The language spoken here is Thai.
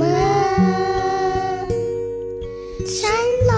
มา ฉันรอ